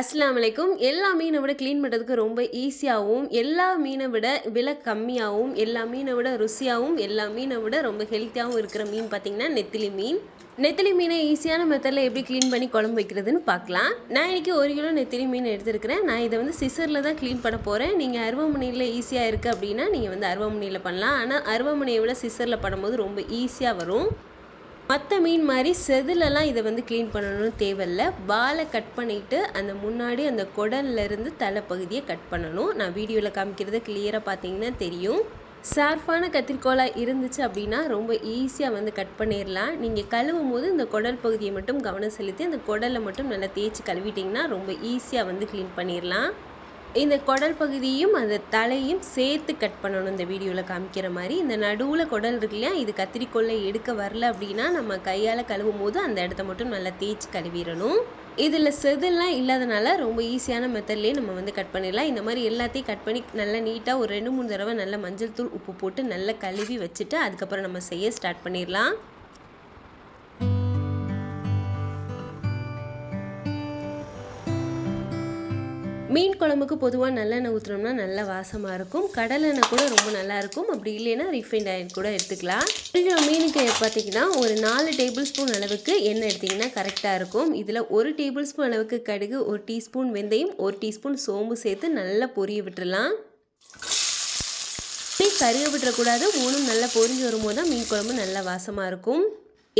அஸ்லாம் வலைக்கும் எல்லா மீனை விட க்ளீன் பண்ணுறதுக்கு ரொம்ப ஈஸியாகவும் எல்லா மீனை விட விலை கம்மியாகவும் எல்லா மீனை விட ருசியாகவும் எல்லா மீனை விட ரொம்ப ஹெல்த்தியாகவும் இருக்கிற மீன் பார்த்திங்கன்னா நெத்திலி மீன். நெத்திலி மீனை ஈஸியான மெத்தடில் எப்படி க்ளீன் பண்ணி குழம்பு வைக்கிறதுன்னு பார்க்கலாம். நான் இன்றைக்கி ஒரு கிலோ நெத்திலி மீன் எடுத்துருக்கிறேன். நான் இதை வந்து சிசரில் தான் க்ளீன் பண்ண போகிறேன் நீங்கள் அருவமனையில் ஈஸியாக இருக்குது அப்படின்னா நீங்கள் வந்து அருவமனையில் பண்ணலாம். ஆனால் அருவமனையை விட சிசரில் பண்ணும்போது ரொம்ப ஈஸியாக வரும். மற்ற மீன் மாதிரி செதிலெல்லாம் இதை வந்து க்ளீன் பண்ணணும்னு தேவையில்ல. வாலை கட் பண்ணிவிட்டு அந்த முன்னாடி அந்த குடல்லேருந்து தலைப்பகுதியை கட் பண்ணணும். நான் வீடியோவில் காமிக்கிறது கிளியராக பார்த்தீங்கன்னா தெரியும். ஷார்ப்பான கத்திரிக்கோலாக இருந்துச்சு அப்படின்னா ரொம்ப ஈஸியாக வந்து கட் பண்ணிடலாம். நீங்கள் கழுவும் போது இந்த குடல் பகுதியை மட்டும் கவனம் செலுத்தி அந்த குடலை மட்டும் நல்லா தேய்ச்சி கழுவிட்டிங்கன்னா ரொம்ப ஈஸியாக வந்து க்ளீன் பண்ணிடலாம். இந்த குடல் பகுதியும் அந்த தலையும் சேர்த்து கட் பண்ணணும். இந்த வீடியோவில் காமிக்கிற மாதிரி இந்த நடுவில் குடல் இருக்கு இல்லையா? இது கத்திரிக்கோல்ல எடுக்க வரல அப்படின்னா நம்ம கையால் கழுவும் போது அந்த இடத்த மட்டும் நல்லா தேய்ச்சி கழுவிடணும். இதில் செதுலாம் இல்லாதனால ரொம்ப ஈஸியான மெத்தட்லேயே நம்ம வந்து கட் பண்ணிடலாம். இந்த மாதிரி எல்லாத்தையும் கட் பண்ணி நல்லா நீட்டாக ஒரு ரெண்டு மூணு தடவை நல்லா மஞ்சள் தூள் உப்பு போட்டு நல்லா கழுவி வச்சுட்டு அதுக்கப்புறம் நம்ம செய்ய ஸ்டார்ட் பண்ணிடலாம். மீன் குழம்புக்கு பொதுவாக நல்லெண்ணெய் ஊற்றினோம்னா நல்ல வாசமாக இருக்கும். கடலெண்ணெய் கூட ரொம்ப நல்லாயிருக்கும் அப்படி இல்லைன்னா ரிஃபைண்ட் ஆயில் கூட எடுத்துக்கலாம். ஒரு கிலோ மீனுக்கு பார்த்தீங்கன்னா ஒரு நாலு டேபிள் ஸ்பூன் அளவுக்கு எண்ணெய் எடுத்திங்கன்னா கரெக்டாக இருக்கும். இதில் ஒரு டேபிள் ஸ்பூன் அளவுக்கு கடுகு ஒரு டீஸ்பூன் வெந்தயம் ஒரு டீஸ்பூன் சோம்பு சேர்த்து நல்லா பொரிய விட்டுறலாம். மீன் விட்டுறக்கூடாது மூணும் நல்லா பொரிஞ்சு வரும்போது தான் மீன் குழம்பு நல்லா வாசமாக இருக்கும்.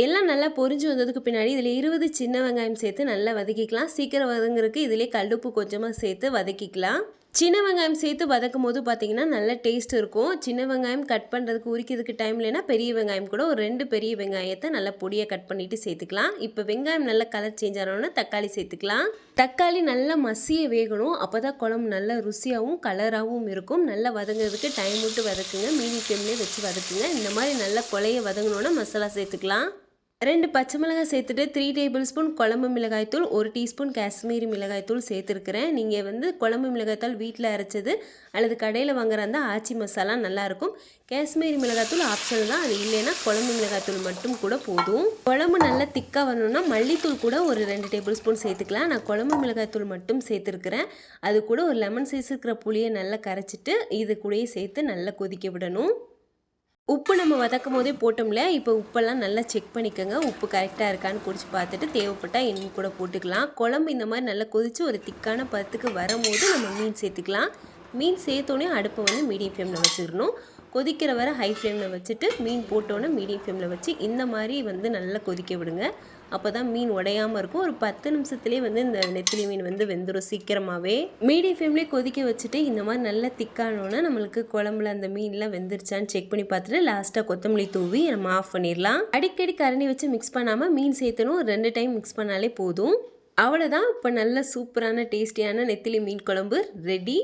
எல்லாம் நல்லா பொரிஞ்சு வந்ததுக்கு பின்னாடி இதில் இருபது சின்ன வெங்காயம் சேர்த்து நல்லா வதக்கிக்கலாம். சீக்கிரம் வதங்குறதுக்கு இதிலே கல்லுப்பு கொஞ்சமாக சேர்த்து வதக்கிக்கலாம். சின்ன வெங்காயம் சேர்த்து வதக்கும் போது பார்த்தீங்கன்னா நல்ல டேஸ்ட் இருக்கும். சின்ன வெங்காயம் கட் பண்ணுறதுக்கு உரிக்கிறதுக்கு டைம் இல்லைன்னா பெரிய வெங்காயம் கூட ஒரு ரெண்டு பெரிய வெங்காயத்தை நல்லா பொடியாக கட் பண்ணிவிட்டு சேர்த்துக்கலாம். இப்போ வெங்காயம் நல்லா கலர் சேஞ்ச் ஆனோன்னா தக்காளி சேர்த்துக்கலாம். தக்காளி நல்லா மசிய வேகணும். அப்போ தான் குழம்பு நல்லா ருசியாகவும் கலராகவும் இருக்கும். நல்லா வதங்குறதுக்கு டைம் விட்டு வதக்குங்க. மீடியம் ஃப்ளேம்லேயே வச்சு வதக்குங்க. இந்த மாதிரி நல்லா கொலையை வதங்கணுன்னா மசாலா சேர்த்துக்கலாம். ரெண்டு பச்சை மிளகாய் சேர்த்துட்டு த்ரீ டேபிள் ஸ்பூன் குழம்பு மிளகாய்த்தூள் ஒரு டீஸ்பூன் காஷ்மீரி மிளகாய்த்தூள் சேர்த்துருக்குறேன். நீங்கள் வந்து குழம்பு மிளகாய்த்தூள் வீட்டில் அரைச்சது அல்லது கடையில் வாங்குற அந்த ஆச்சி மசாலா நல்லாயிருக்கும் காஷ்மீரி மிளகாய்த்தூள் ஆப்ஷன் தான். அது இல்லைன்னா குழம்பு மிளகாய்த்தூள் மட்டும் கூட போதும். குழம்பு நல்லா திக்காக வரணும்னா மல்லித்தூள் கூட ஒரு ரெண்டு டேபிள் ஸ்பூன் சேர்த்துக்கலாம். நான் குழம்பு மிளகாய்த்தூள் மட்டும் சேர்த்துருக்குறேன். அது கூட ஒரு லெமன் சைஸ் இருக்கிற புளியை நல்லா கரைச்சிட்டு இது கூடயே சேர்த்து நல்லா கொதிக்க விடணும். உப்பு நம்ம வதக்கும் போதே போட்டோம்ல இப்போ உப்பெல்லாம் நல்லா செக் பண்ணிக்கோங்க. உப்பு கரெக்டாக இருக்கான்னு குடிச்சு பார்த்துட்டு தேவைப்பட்டால் இன்னும் கூட போட்டுக்கலாம். குழம்பு இந்த மாதிரி நல்லா கொதித்து ஒரு திக்கான பதத்துக்கு வரும்போது நம்ம மீன் சேர்த்துக்கலாம். மீன் சேர்த்தோன்னே அடுப்பை வந்து மீடியம் ஃப்ளேமில் வச்சிடணும். கொதிக்கிற வரை ஹை ஃப்ளேமில் வச்சுட்டு மீன் போட்டோன்னே மீடியம் ஃப்ளேமில் வச்சு இந்த மாதிரி வந்து நல்லா கொதிக்க விடுங்க. அப்போ தான் மீன் உடையாமல் இருக்கும். ஒரு பத்து நிமிஷத்துலேயே வந்து இந்த நெத்திலி மீன் வந்து வெந்துடும் சீக்கிரமாகவே மீடியம் ஃப்ளேம்லேயே கொதிக்க வச்சுட்டு இந்த மாதிரி நல்லா திக்கானோன்னா நம்மளுக்கு குழம்புல அந்த மீன்லாம் வெந்துருச்சான்னு செக் பண்ணி பார்த்துட்டு லாஸ்ட்டாக கொத்தமல்லி தூவி நம்ம ஆஃப் பண்ணிடலாம். அடிக்கடி கரண்டி வச்சு மிக்ஸ் பண்ணாமல் மீன் சேர்த்தணும். ரெண்டு டைம் மிக்ஸ் பண்ணாலே போதும். அவ்வளோதான் இப்போ நல்ல சூப்பரான டேஸ்டியான நெத்திலி மீன் குழம்பு ரெடி